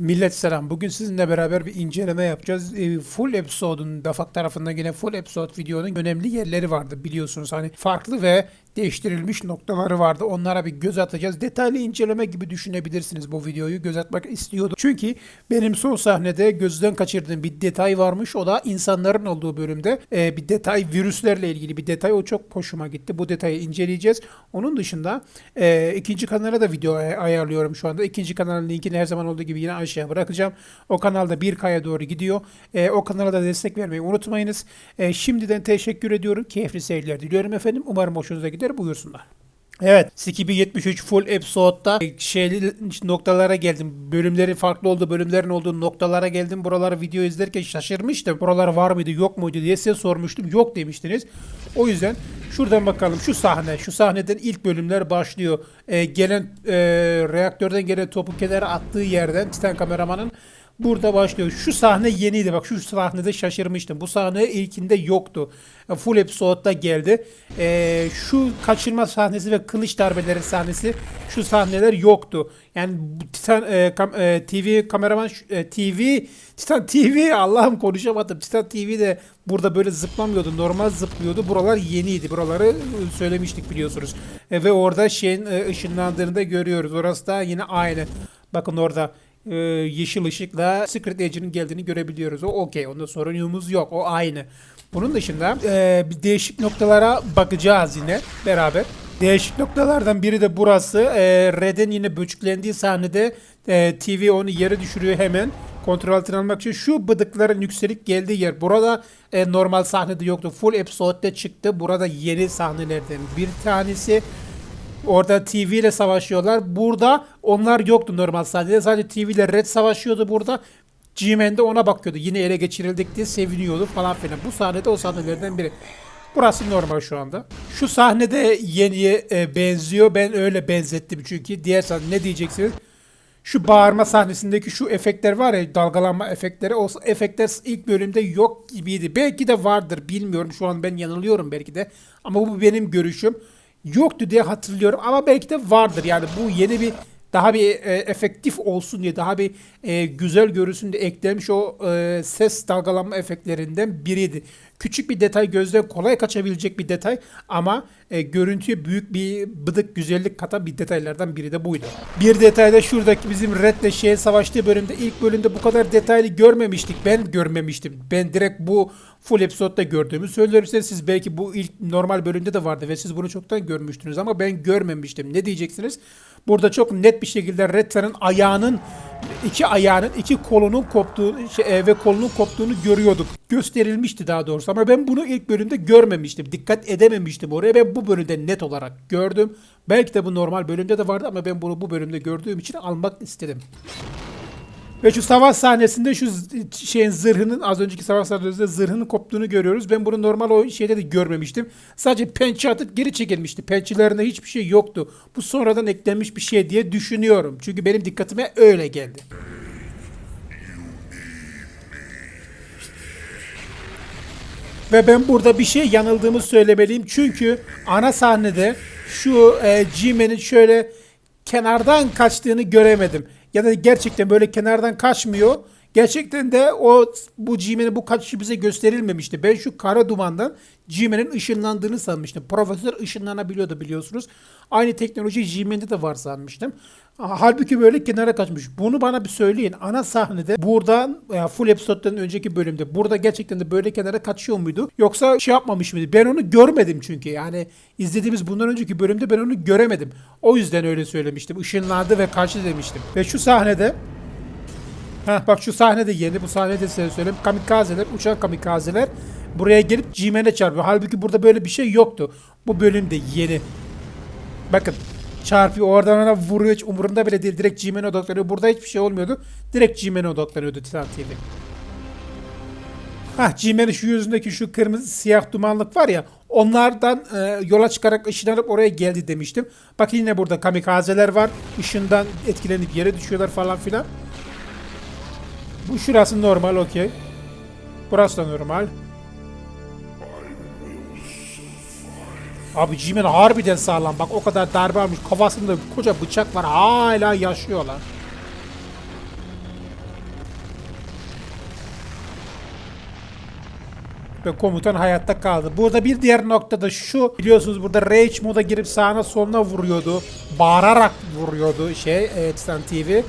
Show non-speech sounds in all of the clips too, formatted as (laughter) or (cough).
Millet selam. Bugün sizinle beraber bir inceleme yapacağız. Ee, full episode'un Dafak tarafından gelen full episode videonun önemli yerleri vardı biliyorsunuz. Hani farklı ve değiştirilmiş noktaları vardı. Onlara bir göz atacağız. Detaylı inceleme gibi düşünebilirsiniz bu videoyu. Göz atmak istiyordum. Çünkü benim son sahnede gözden kaçırdığım bir detay varmış. O da insanların olduğu bölümde ee, bir detay virüslerle ilgili bir detay. O çok hoşuma gitti. Bu detayı inceleyeceğiz. Onun dışında e, ikinci kanala da video ay- ayarlıyorum şu anda. İkinci kanalın linkini her zaman olduğu gibi yine aşağıya bırakacağım. O kanalda 1K'ya doğru gidiyor. E, o kanala da destek vermeyi unutmayınız. E, şimdiden teşekkür ediyorum. Keyifli seyirler diliyorum efendim. Umarım hoşunuza gider. Buyursunlar. Evet, Skibi 73 full episode'da şeyli noktalara geldim. Bölümleri farklı oldu, bölümlerin olduğu noktalara geldim. Buraları video izlerken şaşırmıştım. Buralar var mıydı, yok muydu diye size sormuştum. Yok demiştiniz. O yüzden şuradan bakalım şu sahne. Şu sahneden ilk bölümler başlıyor. Ee, gelen e, reaktörden gelen topu kenara attığı yerden Titan kameramanın Burada başlıyor. Şu sahne yeniydi. Bak şu sahnede şaşırmıştım. Bu sahne ilkinde yoktu. E, Full episode'da geldi. Ee, şu kaçırma sahnesi ve kılıç darbeleri sahnesi şu sahneler yoktu. Yani Titan e, kam- e, TV kameraman e, TV Titan TV Allah'ım konuşamadım. Titan TV de burada böyle zıplamıyordu. Normal zıplıyordu. Buralar yeniydi. Buraları e, söylemiştik biliyorsunuz. E, ve orada şeyin e, ışınlandığını da görüyoruz. Orası da yine aynı. Bakın orada e, yeşil ışıkla Secret Agent'in geldiğini görebiliyoruz. O okey. Onda sorunumuz yok. O aynı. Bunun dışında e, değişik noktalara bakacağız yine beraber. Değişik noktalardan biri de burası. E, Red'in yine böçüklendiği sahnede e, TV onu yere düşürüyor hemen. Kontrol altına almak için şu bıdıkların yükselip geldiği yer. Burada e, normal sahnede yoktu. Full episode'de çıktı. Burada yeni sahnelerden bir tanesi. Orada TV ile savaşıyorlar. Burada onlar yoktu normal sahnede. Sadece TV ile Red savaşıyordu burada. G-Man de ona bakıyordu. Yine ele geçirildik diye seviniyordu falan filan. Bu sahnede o sahnelerden biri. Burası normal şu anda. Şu sahnede yeniye e, benziyor. Ben öyle benzettim çünkü. Diğer sahne ne diyeceksiniz? Şu bağırma sahnesindeki şu efektler var ya dalgalanma efektleri o efektler ilk bölümde yok gibiydi. Belki de vardır bilmiyorum şu an ben yanılıyorum belki de ama bu benim görüşüm. Yoktu diye hatırlıyorum ama belki de vardır yani bu yeni bir daha bir e, efektif olsun diye daha bir e, güzel görünsün diye eklenmiş o e, ses dalgalanma efektlerinden biriydi. Küçük bir detay gözden kolay kaçabilecek bir detay ama e, görüntüye büyük bir bıdık güzellik katan bir detaylardan biri de buydu. Bir detay da şuradaki bizim Red'le şeye savaştığı bölümde ilk bölümde bu kadar detaylı görmemiştik. Ben görmemiştim. Ben direkt bu full episode'da gördüğümü söylerim. Siz belki bu ilk normal bölümde de vardı ve siz bunu çoktan görmüştünüz ama ben görmemiştim. Ne diyeceksiniz? Burada çok net bir şekilde Retta'nın ayağının iki ayağının iki kolunun koptuğunu şey, e, ve kolunun koptuğunu görüyorduk. Gösterilmişti daha doğrusu ama ben bunu ilk bölümde görmemiştim. Dikkat edememiştim oraya. Ben bu bölümde net olarak gördüm. Belki de bu normal bölümde de vardı ama ben bunu bu bölümde gördüğüm için almak istedim. Ve şu savaş sahnesinde şu şeyin zırhının az önceki savaş sahnesinde zırhının koptuğunu görüyoruz. Ben bunu normal o şeyde de görmemiştim. Sadece pençe atıp geri çekilmişti. Pençelerinde hiçbir şey yoktu. Bu sonradan eklenmiş bir şey diye düşünüyorum. Çünkü benim dikkatime öyle geldi. Ve ben burada bir şey yanıldığımı söylemeliyim. Çünkü ana sahnede şu e, G-Man'in şöyle kenardan kaçtığını göremedim. Ya da gerçekten böyle kenardan kaçmıyor. Gerçekten de o bu G-Man'in bu kaçışı bize gösterilmemişti. Ben şu kara dumandan G-Man'in ışınlandığını sanmıştım. Profesör ışınlanabiliyordu biliyorsunuz. Aynı teknoloji G-Man'de de var sanmıştım. Halbuki böyle kenara kaçmış. Bunu bana bir söyleyin. Ana sahnede buradan ya full episode'dan önceki bölümde burada gerçekten de böyle kenara kaçıyor muydu? Yoksa şey yapmamış mıydı? Ben onu görmedim çünkü. Yani izlediğimiz bundan önceki bölümde ben onu göremedim. O yüzden öyle söylemiştim. Işınlandı ve kaçtı demiştim. Ve şu sahnede Bak şu sahne de yeni. Bu sahnede size söyleyeyim. Kamikazeler, uçan kamikazeler buraya gelip G-Man'e çarpıyor. Halbuki burada böyle bir şey yoktu. Bu bölüm de yeni. Bakın çarpıyor oradan ona vuruyor hiç umurunda bile değil direkt G-Man'e odaklanıyor. Burada hiçbir şey olmuyordu. Direkt G-Man'e odaklanıyordu Titan TV. Hah G-Man'in şu yüzündeki şu kırmızı siyah dumanlık var ya onlardan e, yola çıkarak ışınlanıp oraya geldi demiştim. Bak yine burada kamikazeler var. Işından etkilenip yere düşüyorlar falan filan. Bu şurası normal okey. Burası da normal. Abi Jimin harbiden sağlam. Bak o kadar darbe almış. Kafasında koca bıçak var. Hala yaşıyorlar. ve komutan hayatta kaldı. Burada bir diğer noktada şu biliyorsunuz burada Rage moda girip sağına soluna vuruyordu. Bağırarak vuruyordu şey e, TV.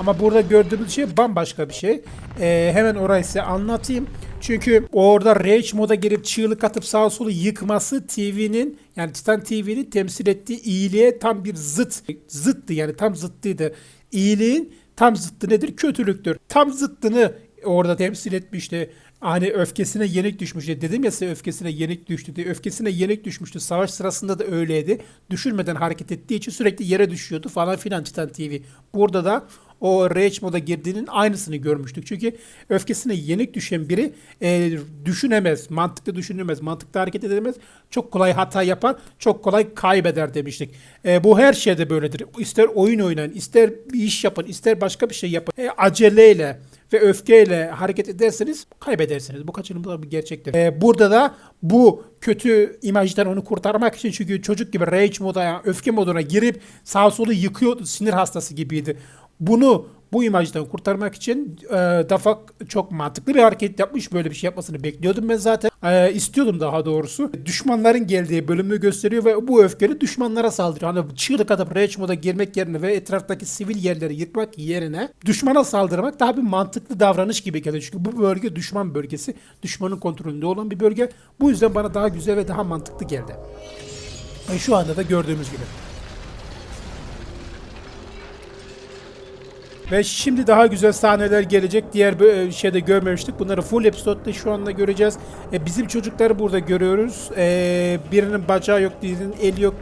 Ama burada gördüğümüz şey bambaşka bir şey. E, hemen orayı size anlatayım. Çünkü orada Rage moda girip çığlık atıp sağa solu yıkması TV'nin yani Titan TV'nin temsil ettiği iyiliğe tam bir zıt. Zıttı yani tam zıttıydı. İyiliğin tam zıttı nedir? Kötülüktür. Tam zıttını orada temsil etmişti. Hani öfkesine yenik düşmüştü. Dedim ya size öfkesine yenik düştü diye. Öfkesine yenik düşmüştü. Savaş sırasında da öyleydi. Düşürmeden hareket ettiği için sürekli yere düşüyordu falan filan Titan TV. Burada da o Rage moda girdiğinin aynısını görmüştük. Çünkü öfkesine yenik düşen biri e, düşünemez, mantıklı düşünemez, mantıklı hareket edemez. Çok kolay hata yapar, çok kolay kaybeder demiştik. E, bu her şeyde böyledir. İster oyun oynayın, ister bir iş yapın, ister başka bir şey yapın. E, aceleyle ve öfkeyle hareket ederseniz kaybedersiniz. Bu kaçınılmaz bir gerçektir. E, burada da bu kötü imajdan onu kurtarmak için çünkü çocuk gibi rage moda, öfke moduna girip sağ solu yıkıyordu. Sinir hastası gibiydi. Bunu bu imajdan kurtarmak için e, Dafak çok mantıklı bir hareket yapmış. Böyle bir şey yapmasını bekliyordum ben zaten. E, istiyordum daha doğrusu. Düşmanların geldiği bölümü gösteriyor ve bu öfkeli düşmanlara saldırıyor. Hani çığlık atıp rage girmek yerine ve etraftaki sivil yerleri yıkmak yerine düşmana saldırmak daha bir mantıklı davranış gibi geliyor. Çünkü bu bölge düşman bölgesi. Düşmanın kontrolünde olan bir bölge. Bu yüzden bana daha güzel ve daha mantıklı geldi. E, şu anda da gördüğümüz gibi. Ve şimdi daha güzel sahneler gelecek. Diğer e, şeyde görmemiştik. Bunları full episode'da şu anda göreceğiz. E, bizim çocukları burada görüyoruz. E, birinin bacağı yok, diğerinin eli yok.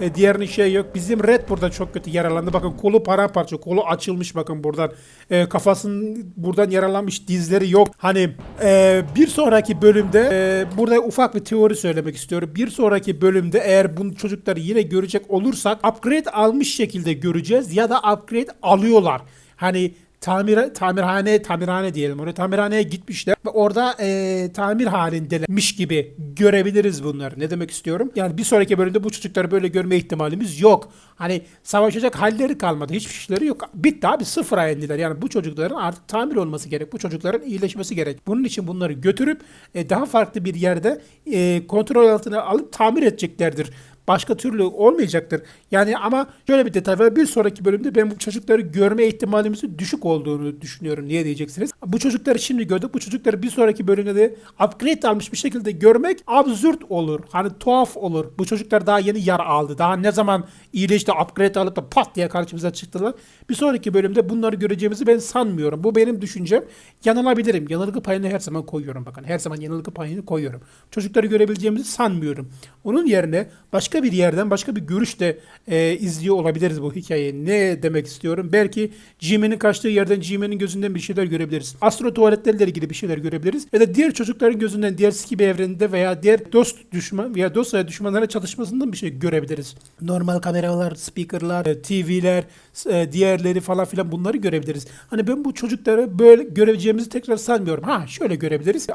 E, diğerinin şey yok. Bizim Red burada çok kötü yaralandı. Bakın kolu paramparça. Kolu açılmış bakın buradan. E, kafasının buradan yaralanmış. Dizleri yok. Hani e, bir sonraki bölümde e, burada ufak bir teori söylemek istiyorum. Bir sonraki bölümde eğer bu çocukları yine görecek olursak upgrade almış şekilde göreceğiz ya da upgrade alıyorlar. Hani tamir tamirhane tamirhane diyelim oraya tamirhaneye gitmişler ve orada e, tamir halindelermiş gibi görebiliriz bunları. Ne demek istiyorum? Yani bir sonraki bölümde bu çocukları böyle görme ihtimalimiz yok. Hani savaşacak halleri kalmadı. Hiçbir şeyleri yok. Bitti abi sıfıra indiler. Yani bu çocukların artık tamir olması gerek. Bu çocukların iyileşmesi gerek. Bunun için bunları götürüp e, daha farklı bir yerde e, kontrol altına alıp tamir edeceklerdir. Başka türlü olmayacaktır. Yani ama şöyle bir detay var. Bir sonraki bölümde ben bu çocukları görme ihtimalimizin düşük olduğunu düşünüyorum. Niye diyeceksiniz? Bu çocukları şimdi gördük. Bu çocukları bir sonraki bölümde de upgrade almış bir şekilde görmek absürt olur. Hani tuhaf olur. Bu çocuklar daha yeni yara aldı. Daha ne zaman iyileşti upgrade alıp da pat diye karşımıza çıktılar. Bir sonraki bölümde bunları göreceğimizi ben sanmıyorum. Bu benim düşüncem. Yanılabilirim. Yanılgı payını her zaman koyuyorum bakın. Her zaman yanılgı payını koyuyorum. Çocukları görebileceğimizi sanmıyorum. Onun yerine başka bir yerden başka bir görüşle e, izliyor olabiliriz bu hikayeyi. Ne demek istiyorum? Belki Jimmy'nin kaçtığı yerden Jimmy'nin gözünden bir şeyler görebiliriz. Astro tuvaletlerle ilgili bir şeyler görebiliriz. Ya da diğer çocukların gözünden diğer Skibi evreninde veya diğer dost düşman veya dost veya düşmanlara çatışmasından bir şey görebiliriz. Normal kameralar, speakerlar, e, TV'ler, e, diğerleri falan filan bunları görebiliriz. Hani ben bu çocukları böyle göreceğimizi tekrar sanmıyorum. Ha şöyle görebiliriz.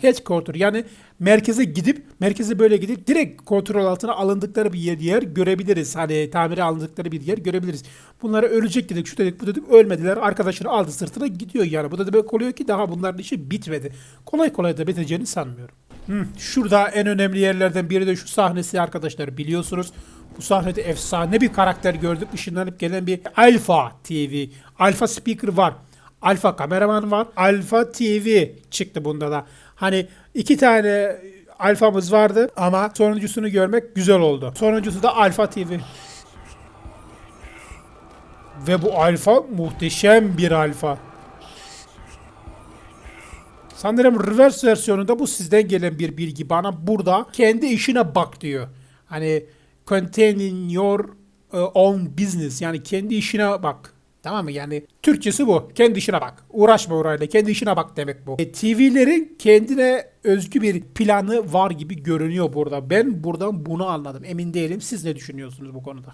Headquarter yani merkeze gidip merkeze böyle gidip direkt kontrol altına alındıkları bir yer, yer görebiliriz. Hani tamire alındıkları bir yer görebiliriz. Bunlara ölecek dedik, şu dedik, bu dedik ölmediler. Arkadaşını aldı sırtına gidiyor yani. Bu da demek oluyor ki daha bunların işi bitmedi. Kolay kolay da biteceğini sanmıyorum. Hı, şurada en önemli yerlerden biri de şu sahnesi arkadaşlar biliyorsunuz. Bu sahnede efsane bir karakter gördük. Işınlanıp gelen bir Alpha TV. Alpha Speaker var. Alpha kameraman var. Alpha TV çıktı bunda da. Hani iki tane alfamız vardı ama sonuncusunu görmek güzel oldu. Sonuncusu da Alpha TV. Ve bu alfa muhteşem bir alfa. Sanırım reverse versiyonunda bu sizden gelen bir bilgi. Bana burada kendi işine bak diyor. Hani containing your uh, own business. Yani kendi işine bak. Tamam mı? Yani Türkçesi bu. Kendi işine bak. Uğraşma orayla. Kendi işine bak demek bu. E, TV'lerin kendine özgü bir planı var gibi görünüyor burada. Ben buradan bunu anladım. Emin değilim. Siz ne düşünüyorsunuz bu konuda?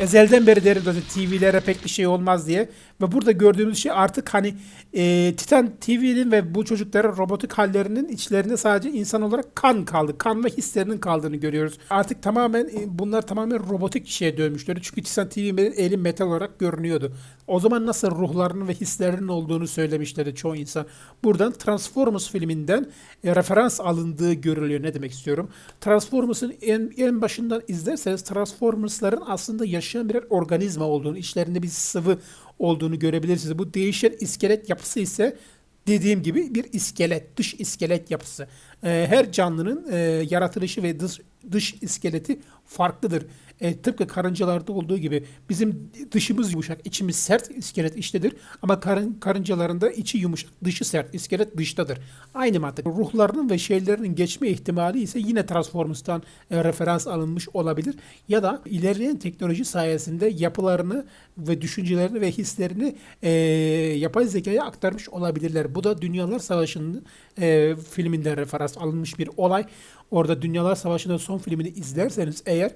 Ezelden beri derim zaten TV'lere pek bir şey olmaz diye. Ve burada gördüğümüz şey artık hani e, Titan TV'nin ve bu çocukların robotik hallerinin içlerinde sadece insan olarak kan kaldı. Kan ve hislerinin kaldığını görüyoruz. Artık tamamen e, bunlar tamamen robotik şeye dönmüşler. Çünkü Titan TV'nin eli metal olarak görünüyordu. O zaman nasıl ruhlarının ve hislerinin olduğunu söylemişlerdi çoğu insan. Buradan Transformers filminden e, referans alındığı görülüyor. Ne demek istiyorum? Transformers'ın en, en başından izlerseniz Transformers'ların aslında yaşayan birer organizma olduğunu, içlerinde bir sıvı olduğunu görebilirsiniz. Bu değişen iskelet yapısı ise dediğim gibi bir iskelet, dış iskelet yapısı. Ee, her canlının e, yaratılışı ve dış, dış iskeleti farklıdır. E, tıpkı karıncalarda olduğu gibi bizim dışımız yumuşak, içimiz sert, iskelet içtedir. Ama karın, karıncalarında içi yumuşak, dışı sert, iskelet dıştadır. Aynı mantık. Ruhlarının ve şeylerinin geçme ihtimali ise yine Transformers'tan e, referans alınmış olabilir. Ya da ilerleyen teknoloji sayesinde yapılarını ve düşüncelerini ve hislerini e, yapay zekaya aktarmış olabilirler. Bu da Dünyalar Savaşı'nın e, filminden referans alınmış bir olay. Orada Dünyalar Savaşı'nın son filmini izlerseniz eğer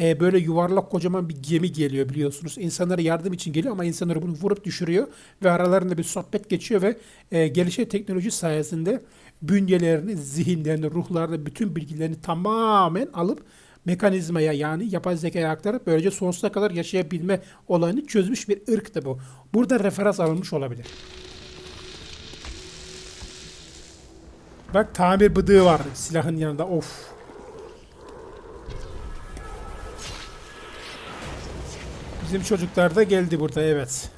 e, böyle yuvarlak kocaman bir gemi geliyor biliyorsunuz. İnsanlara yardım için geliyor ama insanları bunu vurup düşürüyor ve aralarında bir sohbet geçiyor ve e, gelişen teknoloji sayesinde bünyelerini, zihinlerini, ruhlarını, bütün bilgilerini tamamen alıp mekanizmaya yani yapay zekaya aktarıp böylece sonsuza kadar yaşayabilme olayını çözmüş bir ırk da bu. Burada referans alınmış olabilir. Bak tamir bıdığı var silahın yanında. Of. Bizim çocuklar da geldi burada evet.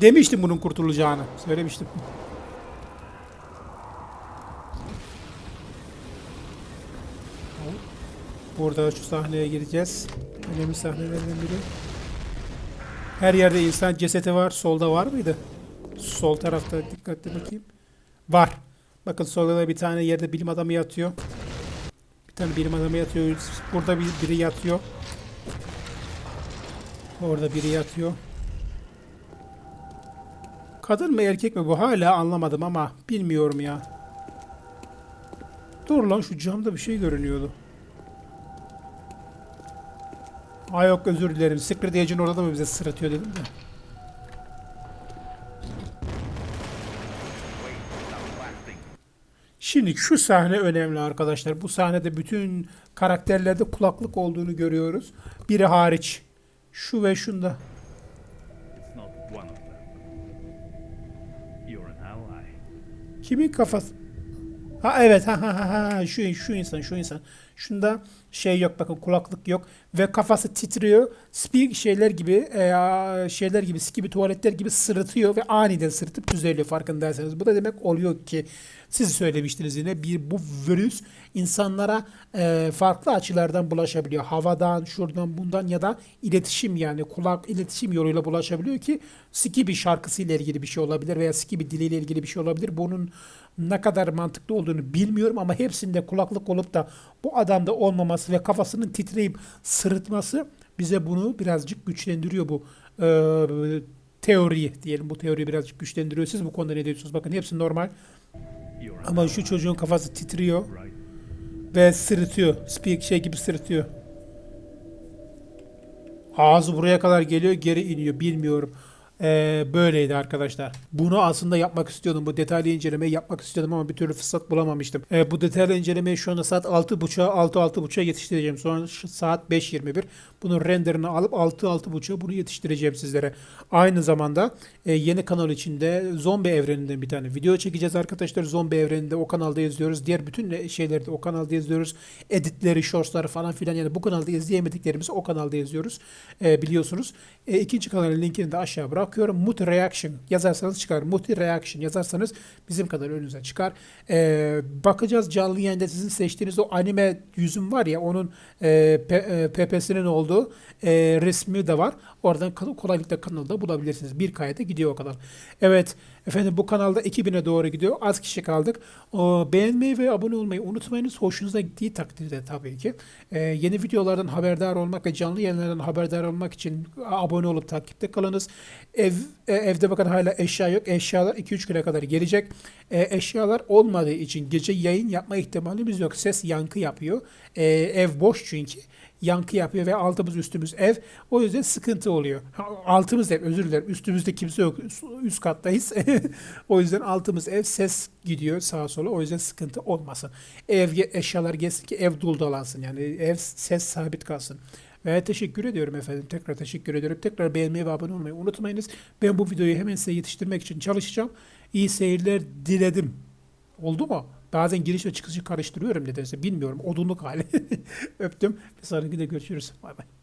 Demiştim bunun kurtulacağını. Söylemiştim. Burada şu sahneye gireceğiz. Önemli sahnelerden biri. Her yerde insan cesedi var. Solda var mıydı? Sol tarafta dikkatli bakayım. Var. Bakın solda da bir tane yerde bilim adamı yatıyor. Bir tane bilim adamı yatıyor. Burada bir, biri yatıyor. Orada biri yatıyor. Kadın mı erkek mi bu hala anlamadım ama bilmiyorum ya. Dur lan şu camda bir şey görünüyordu. Ay yok özür dilerim. Secret Agent orada mı bize sıratıyor dedim de. Şimdi şu sahne önemli arkadaşlar. Bu sahnede bütün karakterlerde kulaklık olduğunu görüyoruz. Biri hariç. Şu ve şunda. Kimin kafası? Ha evet ha ha ha ha şu şu insan şu insan. Şunda şey yok bakın kulaklık yok ve kafası titriyor. Speak şeyler gibi e, şeyler gibi gibi tuvaletler gibi sırıtıyor ve aniden sırıtıp düzeliyor farkındaysanız. Bu da demek oluyor ki siz söylemiştiniz yine bir bu virüs insanlara e, farklı açılardan bulaşabiliyor. Havadan, şuradan, bundan ya da iletişim yani kulak iletişim yoluyla bulaşabiliyor ki Skibi şarkısıyla ilgili bir şey olabilir veya Skibi diliyle ilgili bir şey olabilir. Bunun ne kadar mantıklı olduğunu bilmiyorum ama hepsinde kulaklık olup da bu adamda olmaması ve kafasının titreyip sırıtması bize bunu birazcık güçlendiriyor bu e, teoriyi diyelim. Bu teoriyi birazcık güçlendiriyor. Siz bu konuda ne diyorsunuz? Bakın hepsi normal. Ama şu çocuğun kafası titriyor ve sırıtıyor. Speak şey gibi sırıtıyor. Ağzı buraya kadar geliyor, geri iniyor. Bilmiyorum. Ee, böyleydi arkadaşlar. Bunu aslında yapmak istiyordum. Bu detaylı incelemeyi yapmak istiyordum ama bir türlü fırsat bulamamıştım. Ee, bu detaylı incelemeyi şu anda saat 6.30'a 6-6.30'a yetiştireceğim. Sonra saat 5.21. Bunun renderini alıp 6-6.30'a bunu yetiştireceğim sizlere. Aynı zamanda e, yeni kanal içinde zombi evreninden bir tane video çekeceğiz arkadaşlar. Zombi evreninde o kanalda izliyoruz. Diğer bütün ne- şeyleri de o kanalda izliyoruz. Editleri, shortsları falan filan yani bu kanalda izleyemediklerimizi o kanalda izliyoruz. E, biliyorsunuz. E, ikinci kanalın linkini de aşağı bırakıyorum. Muti Reaction yazarsanız çıkar. Muti Reaction yazarsanız bizim kanal önünüze çıkar. E, bakacağız canlı yayında sizin seçtiğiniz o anime yüzüm var ya onun e, P- e, PP'sinin olduğu e, resmi de var. Oradan kolaylıkla kanalda bulabilirsiniz. Bir kayda gidiyor o kadar. Evet efendim bu kanalda 2000'e doğru gidiyor. Az kişi kaldık. O, beğenmeyi ve abone olmayı unutmayınız. Hoşunuza gittiği takdirde tabii ki. E, yeni videolardan haberdar olmak ve canlı yayınlardan haberdar olmak için abone olup takipte kalınız. Ev e, evde bakın hala eşya yok. Eşyalar 2-3 güne kadar gelecek. E, eşyalar olmadığı için gece yayın yapma ihtimalimiz yok. Ses yankı yapıyor. E, ev boş çünkü. yankı yapıyor ve altımız üstümüz ev. O yüzden sıkıntı oluyor. Altımız ev özür dilerim. Üstümüzde kimse yok. Üst- kattayız. (laughs) o yüzden altımız ev ses gidiyor sağa sola. O yüzden sıkıntı olmasın. Ev eşyalar gelsin ki ev dolu dolansın. Yani ev ses sabit kalsın. Ve teşekkür ediyorum efendim. Tekrar teşekkür ediyorum. Tekrar beğenmeyi ve abone olmayı unutmayınız. Ben bu videoyu hemen size yetiştirmek için çalışacağım. İyi seyirler diledim. Oldu mu? Bazen giriş ve çıkışı karıştırıyorum nedense. Bilmiyorum. Odunluk hali. (laughs) Öptüm. Bir sonraki de görüşürüz. Bay bay.